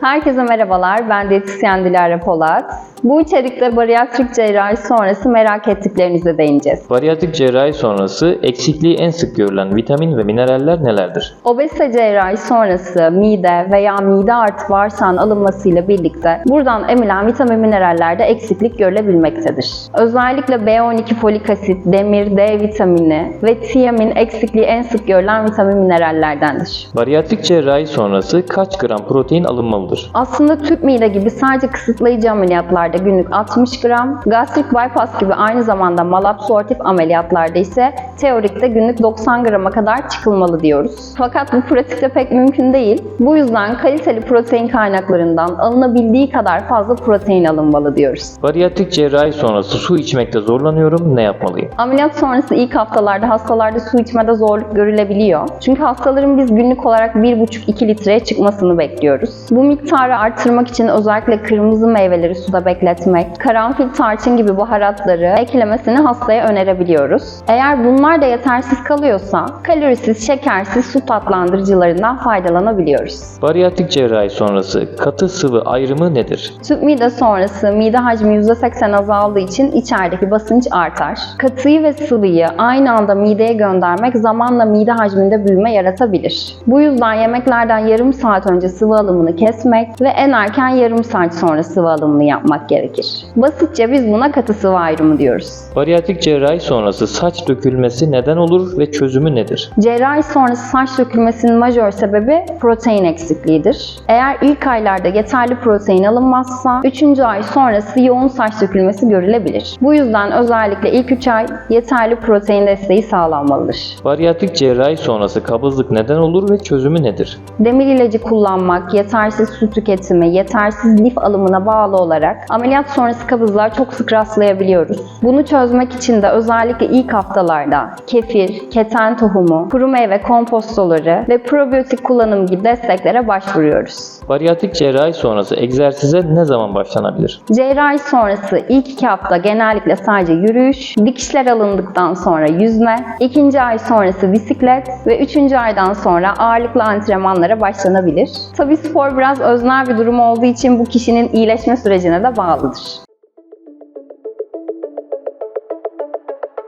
Herkese merhabalar, ben diyetisyen Dilara Polat. Bu içerikte bariyatrik cerrahi sonrası merak ettiklerinize değineceğiz. Bariyatrik cerrahi sonrası eksikliği en sık görülen vitamin ve mineraller nelerdir? Obezite cerrahi sonrası mide veya mide artı bağırsağın alınmasıyla birlikte buradan emilen vitamin minerallerde eksiklik görülebilmektedir. Özellikle B12 folik asit, demir, D vitamini ve tiamin eksikliği en sık görülen vitamin minerallerdendir. Bariyatrik cerrahi sonrası kaç gram protein alınmalıdır? Aslında tüp mide gibi sadece kısıtlayıcı ameliyatlarda günlük 60 gram, gastrik bypass gibi aynı zamanda malabsorptif ameliyatlarda ise teorikte günlük 90 grama kadar çıkılmalı diyoruz. Fakat bu pratikte pek mümkün değil. Bu yüzden kaliteli protein kaynaklarından alınabildiği kadar fazla protein alınmalı diyoruz. Bariyatrik cerrahi sonrası su içmekte zorlanıyorum, ne yapmalıyım? Ameliyat sonrası ilk haftalarda hastalarda su içmede zorluk görülebiliyor. Çünkü hastaların biz günlük olarak 1,5-2 litreye çıkmasını bekliyoruz. Bu miktarı arttırmak için özellikle kırmızı meyveleri suda bekletmek, karanfil, tarçın gibi baharatları eklemesini hastaya önerebiliyoruz. Eğer bunlar da yetersiz kalıyorsa kalorisiz, şekersiz su tatlandırıcılarından faydalanabiliyoruz. Bariyatrik cerrahi sonrası katı sıvı ayrımı nedir? Tüp mide sonrası mide hacmi %80 azaldığı için içerideki basınç artar. Katıyı ve sıvıyı aynı anda mideye göndermek zamanla mide hacminde büyüme yaratabilir. Bu yüzden yemeklerden yarım saat önce sıvı alımını kesmek ve en erken yarım saat sonra sıvı alımını yapmak gerekir. Basitçe biz buna katı sıvı ayrımı diyoruz. Bariyatrik cerrahi sonrası saç dökülmesi neden olur ve çözümü nedir? Cerrahi sonrası saç dökülmesinin majör sebebi protein eksikliğidir. Eğer ilk aylarda yeterli protein alınmazsa 3. ay sonrası yoğun saç dökülmesi görülebilir. Bu yüzden özellikle ilk 3 ay yeterli protein desteği sağlanmalıdır. Bariyatrik cerrahi sonrası kabızlık neden olur ve çözümü nedir? Demir ilacı kullanmak, yetersiz su tüketimi, yetersiz lif alımına bağlı olarak ameliyat sonrası kabızlığa çok sık rastlayabiliyoruz. Bunu çözmek için de özellikle ilk haftalarda kefir, keten tohumu, kuru meyve kompostoları ve probiyotik kullanım gibi desteklere başvuruyoruz. Bariyatrik cerrahi sonrası egzersize ne zaman başlanabilir? Cerrahi sonrası ilk iki hafta genellikle sadece yürüyüş, dikişler alındıktan sonra yüzme, ikinci ay sonrası bisiklet ve üçüncü aydan sonra ağırlıklı antrenmanlara başlanabilir. Tabi spor biraz öznel bir durum olduğu için bu kişinin iyileşme sürecine de bağlıdır.